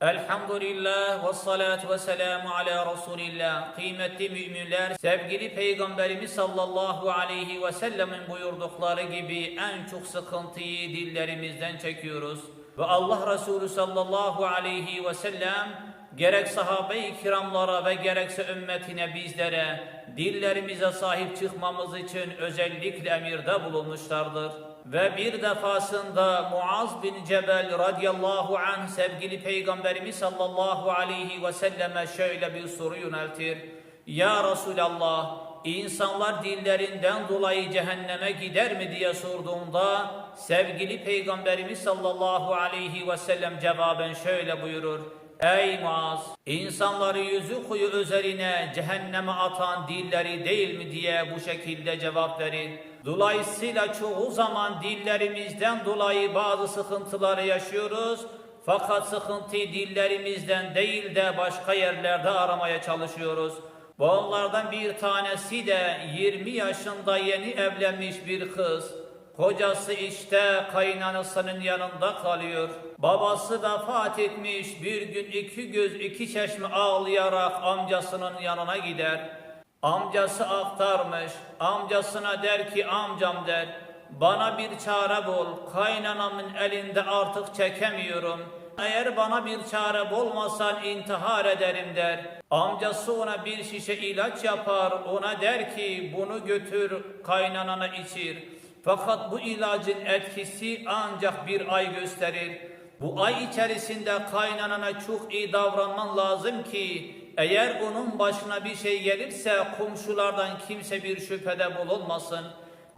Elhamdülillah ve salatu ve selamu ala Resulillah. Kıymetli müminler, sevgili Peygamberimiz sallallahu aleyhi ve sellemin buyurdukları gibi en çok sıkıntıyı dillerimizden çekiyoruz. Ve Allah Resulü sallallahu aleyhi ve sellem gerek sahabe-i kiramlara ve gerekse ümmetine bizlere dillerimize sahip çıkmamız için özellikle emirde bulunmuşlardır. Ve bir defasında Muaz bin Cebel radıyallahu anh sevgili Peygamberimiz sallallahu aleyhi ve selleme şöyle bir soru yöneltir. Ya Resulallah insanlar dillerinden dolayı cehenneme gider mi diye sorduğunda sevgili Peygamberimiz sallallahu aleyhi ve sellem cevaben şöyle buyurur. Ey Muaz! insanları yüzü kuyu üzerine cehenneme atan dilleri değil mi diye bu şekilde cevap verir. Dolayısıyla çoğu zaman dillerimizden dolayı bazı sıkıntıları yaşıyoruz. Fakat sıkıntıyı dillerimizden değil de başka yerlerde aramaya çalışıyoruz. Bu onlardan bir tanesi de 20 yaşında yeni evlenmiş bir kız. Kocası işte kaynanasının yanında kalıyor. Babası vefat etmiş bir gün iki göz iki çeşme ağlayarak amcasının yanına gider. Amcası aktarmış. Amcasına der ki amcam der. Bana bir çare bul. Kaynanamın elinde artık çekemiyorum. Eğer bana bir çare bulmasan intihar ederim der. Amcası ona bir şişe ilaç yapar. Ona der ki bunu götür kaynanana içir. Fakat bu ilacın etkisi ancak bir ay gösterir. Bu ay içerisinde kaynanana çok iyi davranman lazım ki eğer onun başına bir şey gelirse komşulardan kimse bir şüphede bulunmasın.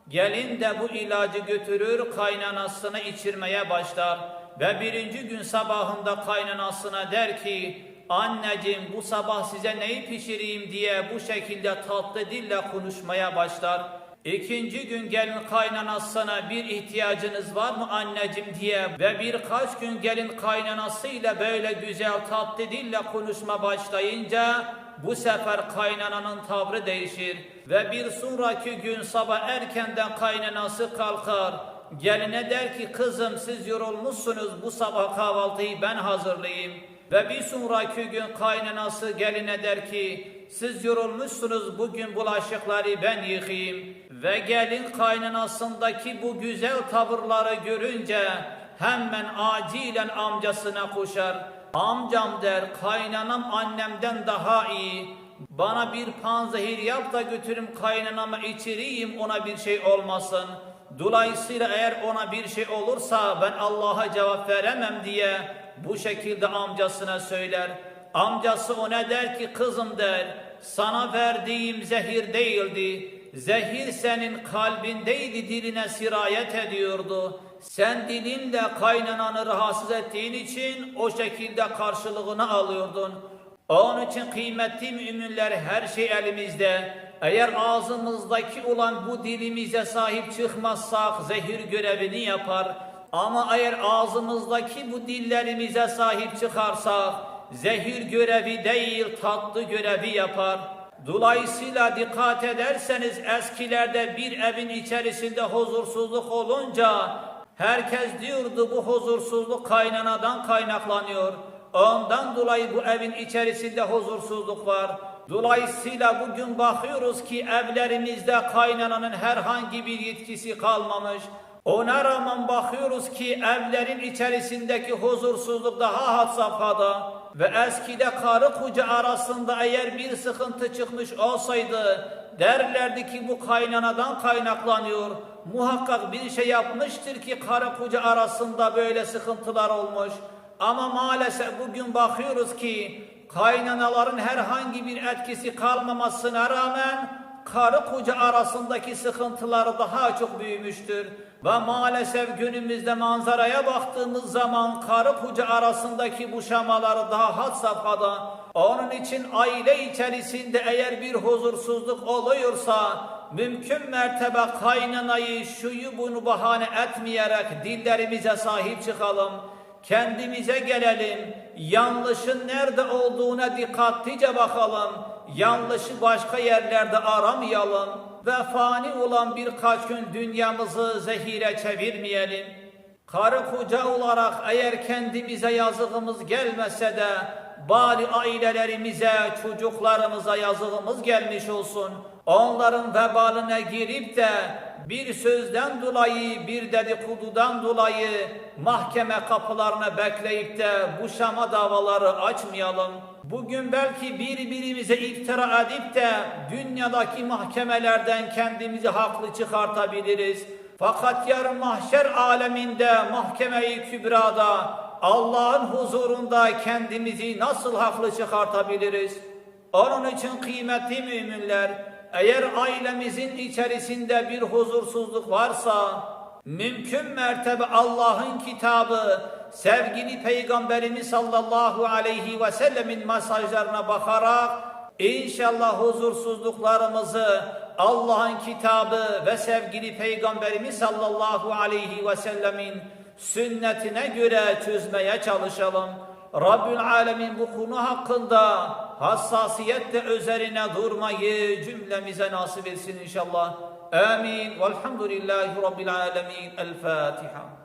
Gelin de bu ilacı götürür kaynanasına içirmeye başlar. Ve birinci gün sabahında kaynanasına der ki anneciğim bu sabah size neyi pişireyim diye bu şekilde tatlı dille konuşmaya başlar. İkinci gün gelin kaynanasına bir ihtiyacınız var mı anneciğim diye ve birkaç gün gelin kaynanasıyla böyle güzel tatlı dille konuşma başlayınca bu sefer kaynananın tavrı değişir ve bir sonraki gün sabah erkenden kaynanası kalkar. Geline der ki kızım siz yorulmuşsunuz bu sabah kahvaltıyı ben hazırlayayım. Ve bir sonraki gün kaynanası geline der ki siz yorulmuşsunuz bugün bulaşıkları ben yıkayayım. Ve gelin kaynanasındaki bu güzel tavırları görünce hemen acilen amcasına koşar. Amcam der kaynanam annemden daha iyi. Bana bir panzehir yap da götürüm kaynanama içireyim ona bir şey olmasın. Dolayısıyla eğer ona bir şey olursa ben Allah'a cevap veremem diye bu şekilde amcasına söyler. Amcası ona der ki kızım der sana verdiğim zehir değildi. Zehir senin kalbindeydi diline sirayet ediyordu. Sen dilinle kaynananı rahatsız ettiğin için o şekilde karşılığını alıyordun. Onun için kıymetli müminler her şey elimizde. Eğer ağzımızdaki olan bu dilimize sahip çıkmazsak zehir görevini yapar. Ama eğer ağzımızdaki bu dillerimize sahip çıkarsak zehir görevi değil tatlı görevi yapar. Dolayısıyla dikkat ederseniz eskilerde bir evin içerisinde huzursuzluk olunca herkes diyordu bu huzursuzluk kaynanadan kaynaklanıyor. Ondan dolayı bu evin içerisinde huzursuzluk var. Dolayısıyla bugün bakıyoruz ki evlerimizde kaynananın herhangi bir yetkisi kalmamış. Ona rağmen bakıyoruz ki evlerin içerisindeki huzursuzluk daha had safhada ve eskide karı koca arasında eğer bir sıkıntı çıkmış olsaydı derlerdi ki bu kaynanadan kaynaklanıyor. Muhakkak bir şey yapmıştır ki karı koca arasında böyle sıkıntılar olmuş. Ama maalesef bugün bakıyoruz ki kaynanaların herhangi bir etkisi kalmamasına rağmen karı koca arasındaki sıkıntıları daha çok büyümüştür. Ve maalesef günümüzde manzaraya baktığımız zaman karı koca arasındaki bu şamaları daha had safhada. Onun için aile içerisinde eğer bir huzursuzluk oluyorsa mümkün mertebe kaynanayı şuyu bunu bahane etmeyerek dillerimize sahip çıkalım kendimize gelelim. Yanlışın nerede olduğuna dikkatlice bakalım. Yanlışı başka yerlerde aramayalım. Ve fani olan birkaç gün dünyamızı zehire çevirmeyelim. Karı koca olarak eğer kendimize yazığımız gelmese de bari ailelerimize, çocuklarımıza yazığımız gelmiş olsun. Onların vebaline girip de bir sözden dolayı, bir dedikodudan dolayı mahkeme kapılarına bekleyip de bu şama davaları açmayalım. Bugün belki birbirimize iftira edip de dünyadaki mahkemelerden kendimizi haklı çıkartabiliriz. Fakat yarın mahşer aleminde mahkeme-i kübrada Allah'ın huzurunda kendimizi nasıl haklı çıkartabiliriz? Onun için kıymetli müminler eğer ailemizin içerisinde bir huzursuzluk varsa mümkün mertebe Allah'ın kitabı sevgili peygamberimiz sallallahu aleyhi ve sellemin mesajlarına bakarak İnşallah huzursuzluklarımızı Allah'ın kitabı ve sevgili Peygamberimiz sallallahu aleyhi ve sellemin sünnetine göre çözmeye çalışalım. Rabbül Alemin bu konu hakkında hassasiyetle üzerine durmayı cümlemize nasip etsin inşallah. Amin. Velhamdülillahi Rabbil Alemin. El Fatiha.